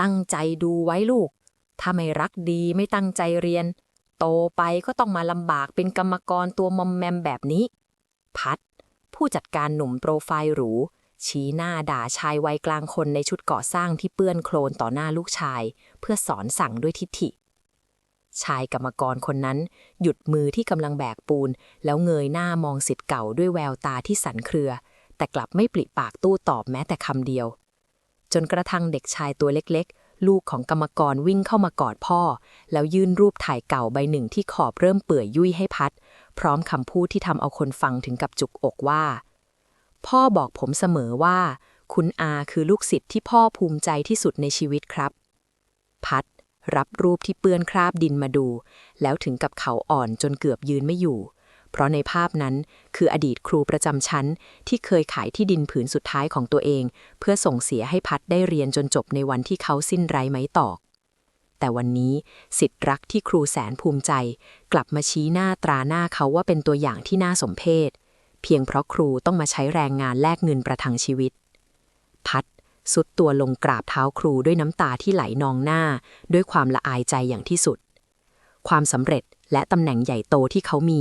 ตั้งใจดูไว้ลูก ถ้าไม่รักดีไม่ตั้งใจเรียน โตไปก็ต้องมาลำบากเป็นกรรมกรตัวมอมแมมแบบนี้ พัด ผู้จัดการหนุ่มโปรไฟล์หรู ชี้หน้าด่าชายวัยกลางคนในชุดก่อสร้างที่เปื้อนโคลนต่อหน้าลูกชาย เพื่อสอนสั่งด้วยทิฐิ ชายกรรมกรคนนั้น หยุดมือที่กำลังแบกปูน แล้วเงยหน้ามองสิทธิ์เก่าด้วยแววตาที่สันเครือ แต่กลับไม่ปริปากตู้ตอบแม้แต่คำเดียว จนกระทั่งเด็กชายตัวเล็กๆ ลูกของกรรมกรวิ่งเข้ามากอดพ่อ แล้วยื่นรูปถ่ายเก่าใบหนึ่งที่ขอบเริ่มเปื่อยยุ่ยให้พัด พร้อมคำพูดที่ทำเอาคนฟังถึงกับจุกอกว่า พ่อบอกผมเสมอว่า คุณอาคือลูกศิษย์ที่พ่อภูมิใจที่สุดในชีวิตครับ พัดรับรูปที่เปื้อนคราบดินมาดู แล้วถึงกับเขาอ่อนจนเกือบยืนไม่อยู่ เพราะในภาพนั้นคืออดีตครูประจำชั้น ที่เคยขายที่ดินผืนสุดท้ายของตัวเอง เพื่อส่งเสียให้พัดได้เรียนจนจบในวันที่เขาสิ้นไร้ไม้ตอก แต่วันนี้สิทธิ์รักที่ครูแสนภูมิใจ กลับมาชี้หน้าตราหน้าเขาว่าเป็นตัวอย่างที่น่าสมเพชเพียงเพราะครูต้องมาใช้แรงงานแลกเงินประทังชีวิต พัดสุดตัวลงกราบเท้าครูด้วยน้ำตาที่ไหลนองหน้า ด้วยความละอายใจอย่างที่สุด ความสำเร็จ และตำแหน่งใหญ่โตที่เขามี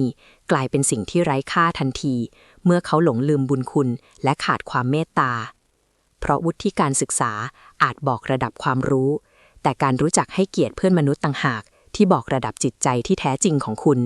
กลายเป็นสิ่งที่ไร้ค่าทันที เมื่อเขาหลงลืมบุญคุณ และขาดความเมตตา เพราะวุฒิการศึกษาอาจบอกระดับความรู้ แต่การรู้จักให้เกียรติเพื่อนมนุษย์ต่างหาก ที่บอกระดับจิตใจที่แท้จริงของคุณ